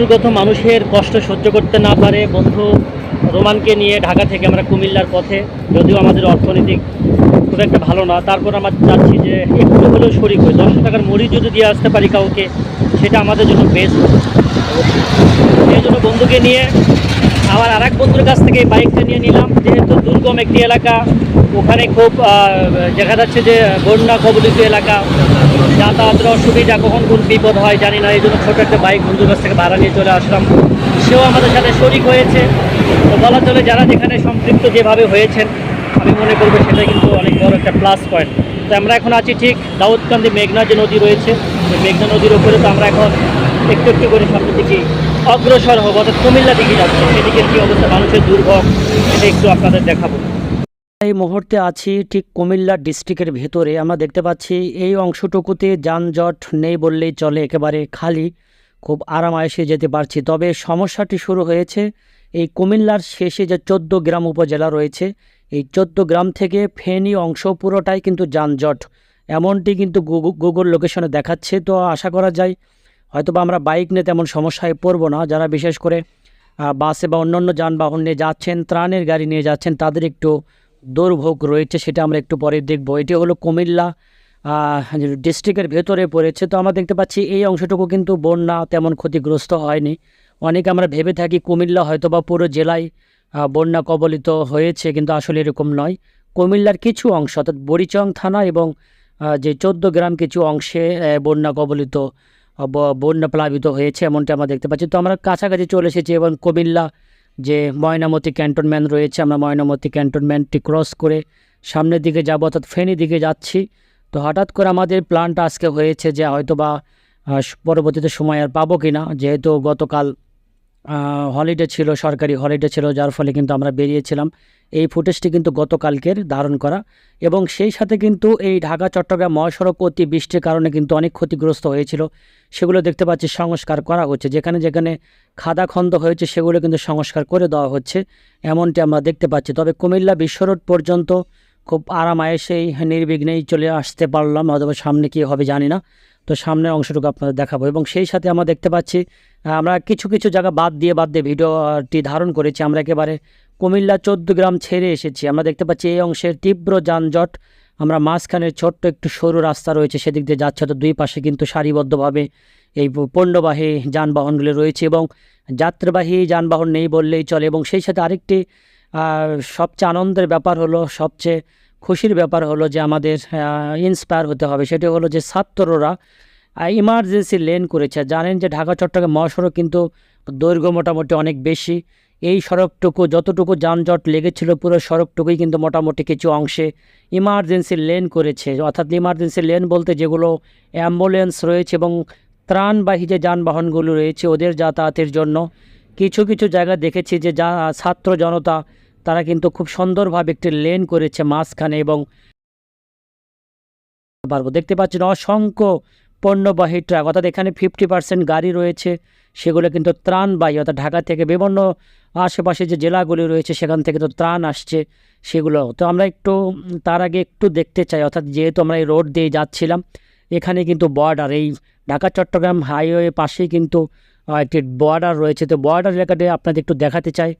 দুর্গত মানুষের কষ্ট সহ্য করতে না পারে বন্ধু রোমানকে নিয়ে ঢাকা থেকে আমরা কুমিল্লার পথে, যদিও আমাদের অর্থনৈতিক খুব একটা ভালো না। তারপর আমার চাচ্ছি যে একটু হলেও শরিক হই। দশশো টাকার মরি যদি দিয়ে আসতে পারি কাউকে, সেটা আমাদের জন্য বেস্ট এই জন্য বন্ধুকে নিয়ে আমার আর এক বন্ধুর কাছ থেকে বাইকটা নিয়ে নিলাম। যেহেতু দুর্গম একটি এলাকা, ওখানে খুব দেখা যাচ্ছে যে বন্যা কবলিত এলাকা। যাতায়াতের অসুবিধা কখন কোন বিপদ হয় জানি না, এই জন্য ছোটো একটা বাইক বন্ধুর কাছ থেকে ভাড়া নিয়ে চলে আসলাম। সেও আমাদের সাথে শরিক হয়েছে। তো বলা চলে, যারা যেখানে সম্পৃক্ত যেভাবে হয়েছেন, আমি মনে করব সেটা কিন্তু অনেক বড় একটা প্লাস পয়েন্ট তো আমরা এখন আছি ঠিক দাউদকান্দি মেঘনা যে নদী রয়েছে মেঘনা নদীর উপরে তো আমরা এখন একটু একটু করে সামনের দিকে অগ্রসর হব, অর্থাৎ কুমিল্লা দিকে যাচ্ছে। সেদিকে কী অবস্থা? মানুষের দুর্ভোগ, এটা একটু আপনাদের দেখাবো। এই মুহূর্তে আছি ঠিক কুমিল্লা ডিস্ট্রিক্টের ভেতরে। আমরা দেখতে পাচ্ছি এই অংশটুকুতে যানজট নেই বললেই চলে, একেবারে খালি। খুব আরামায়েসে যেতে পারছি। তবে সমস্যাটি শুরু হয়েছে এই কুমিল্লার শেষে যে চোদ্দ গ্রাম উপজেলা রয়েছে, এই চোদ্দ গ্রাম থেকে ফেনী অংশ পুরোটাই কিন্তু যানজট। এমনটি কিন্তু গুগল লোকেশনে দেখাচ্ছে। তো আশা করা যায় হয়তো বা আমরা বাইক নিয়ে তেমন সমস্যায় পড়ব না। যারা বিশেষ করে বাসে বা অন্যান্য যানবাহন নিয়ে যাচ্ছেন, ত্রাণের গাড়ি নিয়ে যাচ্ছেন, তাদের একটু দুর্ভোগ রয়েছে, সেটা আমরা একটু পরে দেখব। এটি হলো কুমিল্লা ডিস্ট্রিক্টের ভেতরে পড়েছে। তো আমরা দেখতে পাচ্ছি এই অংশটুকু কিন্তু বন্যা তেমন ক্ষতিগ্রস্ত হয়নি। অনেকে আমরা ভেবে থাকি কুমিল্লা হয়তো বা পুরো জেলায় বন্যা কবলিত হয়েছে, কিন্তু আসলে এরকম নয়। কুমিল্লার কিছু অংশ, অর্থাৎ বরিচং থানা এবং যে চোদ্দ গ্রাম কিছু অংশে বন্যা কবলিত বন্যা প্লাবিত হয়েছে এমনটা আমরা দেখতে পাচ্ছি। তো আমরা কাছাকাছি চলে এসেছি এবং কুমিল্লা যে ময়নামতি ক্যান্টনমেন্ট রয়েছে, আমরা ময়নামতি ক্যান্টনমেন্টটি ক্রস করে সামনের দিকে যাব, অর্থাৎ ফেনি দিকে যাচ্ছি। তো হঠাৎ করে আমাদের প্ল্যানটা আজকে হয়েছে যে হয়তো বা পরবর্তীতে সময় আর পাবো কি না যেহেতু গতকাল হলিডে ছিল, সরকারি হলিডে ছিল, যার ফলে কিন্তু আমরা বেরিয়েছিলাম। এই ফুটেজটি কিন্তু গতকালকের ধারণ করা। এবং সেই সাথে কিন্তু এই ঢাকা, চট্টগ্রাম, মহাসড়ক অতি বৃষ্টির কারণে কিন্তু অনেক ক্ষতিগ্রস্ত হয়েছিল। সেগুলো দেখতে পাচ্ছি সংস্কার করা হচ্ছে। যেখানে যেখানে খাদা খন্দ হয়েছে, সেগুলো কিন্তু সংস্কার করে দেওয়া হচ্ছে। এমনটি আমরা দেখতে পাচ্ছি। তবে কুমিল্লা বিশ্ব রোড পর্যন্ত খুব আরামায়েসেই নির্বিঘ্নেই চলে আসতে পারলাম, অথবা সামনে কী হবে জানি না। তো সামনের অংশটুকু আপনাদের দেখাবো। এবং সেই সাথে আমরা দেখতে পাচ্ছি আমরা কিছু কিছু জায়গা বাদ দিয়ে বাদ দিয়ে ভিডিওটি ধারণ করেছি। আমরা একেবারে কুমিল্লা চোদ্দ গ্রাম ছেড়ে এসেছি। আমরা দেখতে পাচ্ছি এই অংশের তীব্র যানজট। আমরা মাঝখানে ছোট্ট একটু সরু রাস্তা রয়েছে, সেদিক দিয়ে যাচ্ছে তো দুই পাশে কিন্তু সারিবদ্ধভাবে এই পণ্যবাহী যানবাহনগুলি রয়েছে এবং যাত্রীবাহী যানবাহন নেই বললেই চলে। এবং সেই সাথে আরেকটি সবচেয়ে আনন্দের ব্যাপার হলো, সবচেয়ে খুশির ব্যাপার হলো যে আমাদের ইন্সপায়ার হতে হবে। সেটি হলো যে ছাত্ররা ইমার্জেন্সি লেন করেছে। জানেন যে ঢাকা, চট্টগ্রাম মহাসড়ক কিন্তু দৈর্ঘ্য মোটামুটি অনেক বেশি। এই সড়কটুকু, যতটুকু যানজট লেগেছিল পুরো সড়কটুকুই কিন্তু মোটামুটি কিছু অংশে ইমার্জেন্সি লেন করেছে। অর্থাৎ ইমার্জেন্সি লেন বলতে যেগুলো অ্যাম্বুলেন্স রয়েছে এবং ত্রাণবাহী যে যানবাহনগুলো রয়েছে, ওদের যাতায়াতের জন্য কিছু কিছু জায়গা দেখেছি যে যা ছাত্র জনতা তারা কিন্তু খুব সুন্দরভাবে একটি লেন করেছে মাঝখানে এবং পারব। দেখতে পাচ্ছেন অসংখ্য পণ্যবাহী ট্রাক, অর্থাৎ এখানে ফিফটি পার্সেন্ট গাড়ি রয়েছে, সেগুলো কিন্তু ত্রাণবাহী, অর্থাৎ ঢাকা থেকে বিভিন্ন আশেপাশে যে জেলাগুলি রয়েছে সেখান থেকে তো ত্রাণ আসছে সেগুলো। তো আমরা একটু, তার আগে একটু দেখতে চাই, অর্থাৎ যেহেতু আমরা এই রোড দিয়ে যাচ্ছিলাম, এখানে কিন্তু বর্ডার এই ঢাকা চট্টগ্রাম হাইওয়ে পাশেই কিন্তু একটি বর্ডার রয়েছে। তো বর্ডার এলাকাটি আপনাদের একটু দেখাতে চাই।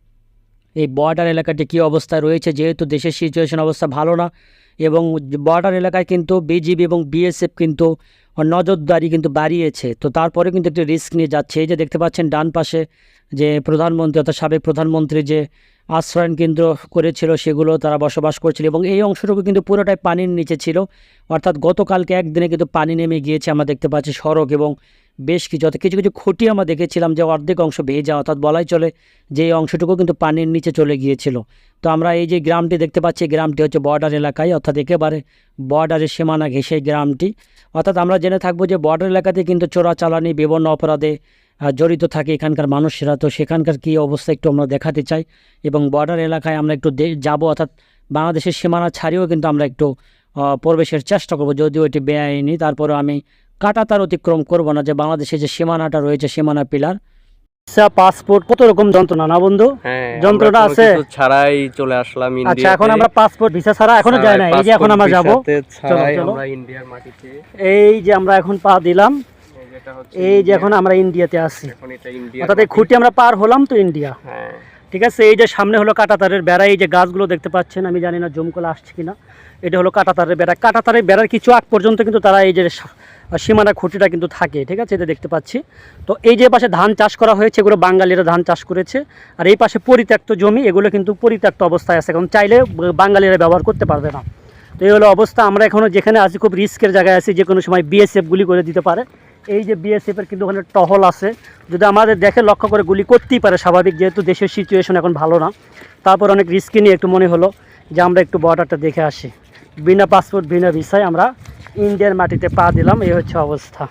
এই বর্ডার এলাকাটি কী অবস্থায় রয়েছে? যেহেতু দেশের সিচুয়েশন অবস্থা ভালো না, এবং বর্ডার এলাকায় কিন্তু বিজিবি এবং বিএসএফ কিন্তু নজরদারি কিন্তু বাড়িয়েছে। তো তারপরে কিন্তু একটি রিস্ক নিয়ে যাচ্ছে। এই যে দেখতে পাচ্ছেন ডান পাশে যে প্রধানমন্ত্রী অর্থাৎ সাবেক প্রধানমন্ত্রী যে আশ্রয়ন কেন্দ্র করেছিল, সেগুলো তারা বসবাস করছিল, এবং এই অংশটুকু কিন্তু পুরোটাই পানির নিচে ছিল। অর্থাৎ গতকালকে একদিনে কিন্তু পানি নেমে গিয়েছে, আমরা দেখতে পাচ্ছি সড়ক এবং বেশ কিছু, অর্থাৎ কিছু কিছু খুঁটি আমরা দেখেছিলাম যে অর্ধেক অংশ বেয়ে যাওয়া, অর্থাৎ বলাই চলে যে এই অংশটুকু কিন্তু পানির নিচে চলে গিয়েছিল। তো আমরা এই যে গ্রামটি দেখতে পাচ্ছি গ্রামটি হচ্ছে বর্ডার এলাকায়, অর্থাৎ একেবারে বর্ডারের সীমানা ঘেঁষে গ্রামটি। অর্থাৎ আমরা জেনে থাকব যে বর্ডার এলাকাতে কিন্তু চোরাচালানি বিভিন্ন অপরাধে জড়িত থাকে এখানকার মানুষেরা। তো সেখানকার কী অবস্থা একটু আমরা দেখাতে চাই এবং বর্ডার এলাকায় আমরা একটু যাব, অর্থাৎ বাংলাদেশের সীমানা ছাড়িয়েও কিন্তু আমরা একটু প্রবেশের চেষ্টা করব। যদিও এটি বেআইনি, তারপরেও আমি কাটা তার অতিক্রম করব না যে বাংলাদেশে যে সীমানাটা রয়েছে সীমানা পিলার। পাসপোর্ট কত রকম যন্ত্রণা না বন্ধু? হ্যাঁ যন্ত্রটা আছে? ছাড়াই চলে আসলাম আচ্ছা এখন আমরা পাসপোর্ট ভিসা ছাড়া এখনও যাই না এই যে এখন আমরা যাব। আমরা ইন্ডিয়ার মাটিতে। এই যে আমরা এখন পা দিলাম। এই যে এটা হচ্ছে এই যে ইন্ডিয়া। এখন আমরা ইন্ডিয়াতে আছি। এখন এটা ইন্ডিয়া অর্থাৎ খুঁটি আমরা পার হলাম তো ইন্ডিয়া। হ্যাঁ। ঠিক আছে, এই যে সামনে হলো কাটাতারের বেড়া, এই যে গাছগুলো দেখতে পাচ্ছেন, আমি জানি না জমকলে আসছে কিনা। এটা হলো কাটাতারের বেড়া। কাটাতারের বেড়ার কিছু আগ পর্যন্ত কিন্তু তারা এই যে সীমানা খুঁটিটা কিন্তু থাকে, ঠিক আছে, এটা দেখতে পাচ্ছি। তো এই যে পাশে ধান চাষ করা হয়েছে, এগুলো বাঙালিরা ধান চাষ করেছে, আর এই পাশে পরিত্যক্ত জমি, এগুলো কিন্তু পরিত্যক্ত অবস্থায় আছে, এখন চাইলে বাঙালিরা ব্যবহার করতে পারবে না। তো এই হলো অবস্থা, আমরা এখনও যেখানে আছি, খুব রিস্কের জায়গায় আছি যে কোনো সময় বিএসএফ গুলি করে দিতে পারে। এই যে বিএসএফের কিন্তু ওখানে টহল আছে। যদি আমাদের দেখে লক্ষ্য করে গুলি করতেই পারে স্বাভাবিক, যেহেতু দেশের সিচুয়েশন এখন ভালো না। তারপর অনেক রিস্কি নিয়ে একটু মনে হলো যে আমরা একটু বর্ডারটা দেখে আসি। বিনা পাসপোর্ট বিনা ভিসায় আমরা ইন্ডিয়ার মাটিতে পা দিলাম এই হচ্ছে অবস্থা।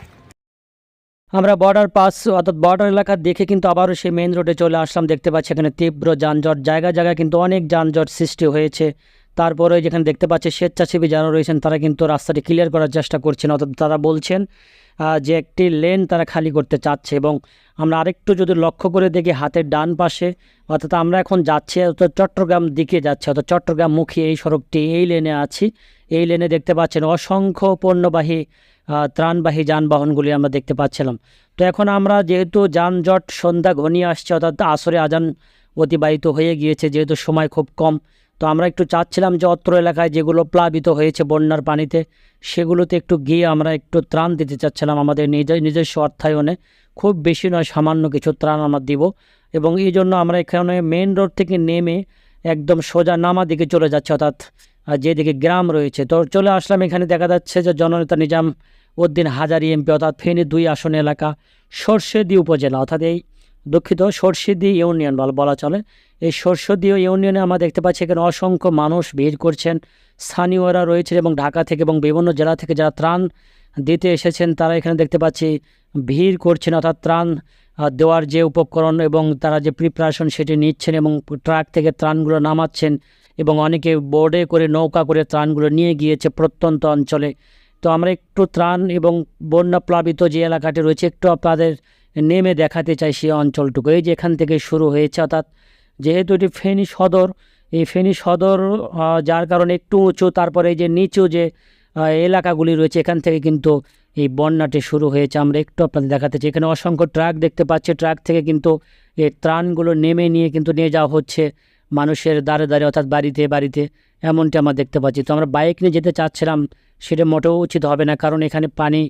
আমরা বর্ডার পাস অর্থাৎ বর্ডার এলাকা দেখে কিন্তু আবারও সেই মেন রোডে চলে আসলাম। দেখতে পাচ্ছি এখানে তীব্র যানজট, জায়গা, জায়গায় কিন্তু অনেক যানজট সৃষ্টি হয়েছে। তারপরে যেখানে দেখতে পাচ্ছি স্বেচ্ছাসেবী যারা রয়েছেন, তারা কিন্তু রাস্তাটি ক্লিয়ার করার চেষ্টা করছেন। অর্থাৎ তারা বলছেন যে একটি লেন তারা খালি করতে চাচ্ছে এবং আমরা আরেকটু যদি লক্ষ্য করে দেখি হাতের ডান পাশে, অর্থাৎ আমরা এখন যাচ্ছি, অর্থাৎ চট্টগ্রাম দিকে যাচ্ছি, অর্থাৎ চট্টগ্রাম মুখী এই সড়কটি, এই লেনে আছি। এই লেনে দেখতে পাচ্ছেন অসংখ্য পণ্যবাহী ত্রাণবাহী যানবাহনগুলি আমরা দেখতে পাচ্ছিলাম। তো এখন আমরা যেহেতু যানজট সন্ধ্যা ঘনিয়ে আসছে, অর্থাৎ আসরে আজান অতিবাহিত হয়ে গিয়েছে, যেহেতু সময় খুব কম তো আমরা একটু চাচ্ছিলাম যে অত্র এলাকায় যেগুলো প্লাবিত হয়েছে বন্যার পানিতে, সেগুলোতে একটু গিয়ে আমরা একটু ত্রাণ দিতে চাচ্ছিলাম আমাদের নিজের নিজস্ব অর্থায়নে। খুব বেশি নয়, সামান্য কিছু ত্রাণ আমরা দিব এবং এই জন্য আমরা এখানে মেন রোড থেকে নেমে একদম সোজা নামা দিকে চলে যাচ্ছে অর্থাৎ যেদিকে গ্রাম রয়েছে। তো চলে আসলাম, এখানে দেখা যাচ্ছে যে জননেতা নিজাম উদ্দিন হাজারি এমপি অর্থাৎ ফেনী দুই আসন এলাকা সর্ষেদি উপজেলা। অর্থাৎ এই দুঃখিত সর্ষেদি ইউনিয়ন বল- বলা চলে। এই সরস্বতী ইউনিয়নে আমরা দেখতে পাচ্ছি এখানে অসংখ্য মানুষ ভিড় করছেন। স্থানীয়রা রয়েছে এবং ঢাকা থেকে এবং বিভিন্ন জেলা থেকে যারা ত্রাণ দিতে এসেছেন, তারা এখানে দেখতে পাচ্ছি ভিড় করছেন। অর্থাৎ ত্রাণ দেওয়ার যে উপকরণ এবং তারা যে প্রিপারেশন সেটি নিচ্ছেন এবং ট্রাক থেকে ত্রাণগুলো নামাচ্ছেন এবং অনেকে বোর্ডে করে নৌকা করে ত্রাণগুলো নিয়ে গিয়েছে প্রত্যন্ত অঞ্চলে। তো আমরা একটু ত্রাণ এবং বন্যা প্লাবিত যে এলাকাটি রয়েছে, একটু আপনাদের নেমে দেখাতে চাই সেই অঞ্চলটুকু। এই যে এখান থেকে শুরু হয়েছে, অর্থাৎ যেহেতু এটি ফেনী সদর, এই ফেনী সদর যার কারণে একটু উঁচু, তারপরে এই যে নিচু যে এলাকাগুলি রয়েছে, এখান থেকে কিন্তু এই বন্যাটি শুরু হয়েছে। আমরা একটু আপনাদের দেখাতে চাই। এখানে অসংখ্য ট্রাক দেখতে পাচ্ছি। ট্রাক থেকে কিন্তু এই ত্রাণগুলো নেমে নিয়ে কিন্তু নিয়ে যাওয়া হচ্ছে মানুষের দ্বারে দ্বারে, অর্থাৎ বাড়িতে বাড়িতে, এমনটি আমরা দেখতে পাচ্ছি। তো আমরা বাইক নিয়ে যেতে চাচ্ছিলাম সেটা মোটেও উচিত হবে না, কারণ এখানে পানি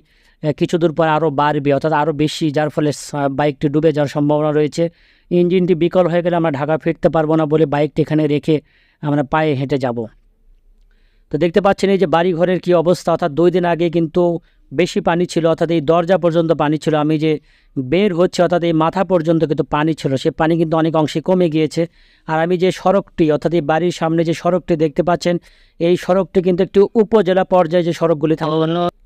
কিছু দূর পর আরও বাড়বে, অর্থাৎ আরও বেশি, যার ফলে বাইকটি ডুবে যাওয়ার সম্ভাবনা রয়েছে। ইঞ্জিনটি বিকল হয়ে গেলে আমরা ঢাকা ফিরতে পারব না বলে বাইকটি এখানে রেখে আমরা পায়ে হেঁটে যাব। তো দেখতে পাচ্ছেন এই যে বাড়িঘরের কি অবস্থা, অর্থাৎ দুই দিন আগে কিন্তু বেশি পানি ছিল, অর্থাৎ এই দরজা পর্যন্ত পানি ছিল, আমি যে বের হচ্ছে, অর্থাৎ এই মাথা পর্যন্ত কিন্তু পানি ছিল, সে পানি কিন্তু অনেক অংশে কমে গিয়েছে। আর আমি যে সড়কটি, অর্থাৎ এই বাড়ির সামনে যে সড়কটি দেখতে পাচ্ছেন, এই সড়কটি কিন্তু একটি উপজেলা পর্যায়ে যে সড়কগুলি থাকে,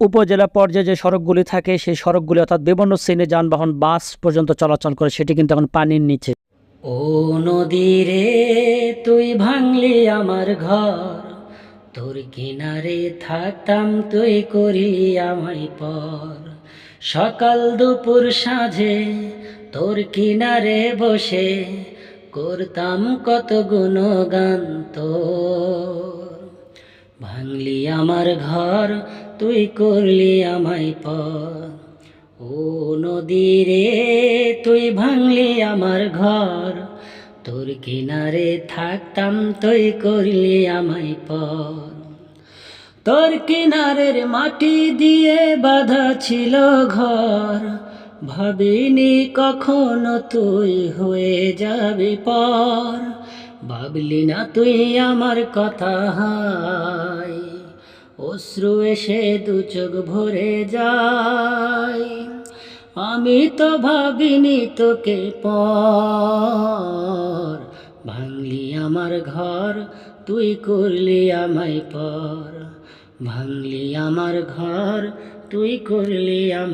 উপজেলা পর্যায়ে যে সড়কগুলি থাকে, সেই সড়কগুলি, অর্থাৎ বিভিন্ন শ্রেণির যানবাহন, বাস পর্যন্ত চলাচল করে, সেটি কিন্তু এখন পানির নিচে। ও নদীরে তুই ভাঙলি আমার ঘর। তোর কিনারে থাকতাম তুই করলি আমায় পর। সকাল দুপুর সাঁঝে তোর কিনারে বসে করতাম কত গুণগান তোর। ভাঙলি আমার ঘর, তুই করলি আমায় পর। ও নদী রে, তুই ভাঙলি আমার ঘর তোর কিনারে থাকতাম তুই করলি আমায় পর তোর কিনারের মাটি দিয়ে বাঁধা ছিল ঘর। ভাবিনি কখনো তুই হয়ে যাবি পর। ভাবলি না তুই আমার কথা হাই, অশ্রু এসে দু চোখ ভরে যায়। আমি তো ভাবিনি তোকে পর। ভাঙলি আমার ঘর, তুই করলি আমায় পর। ভাঙলি আমার ঘর, তুই করলি আমার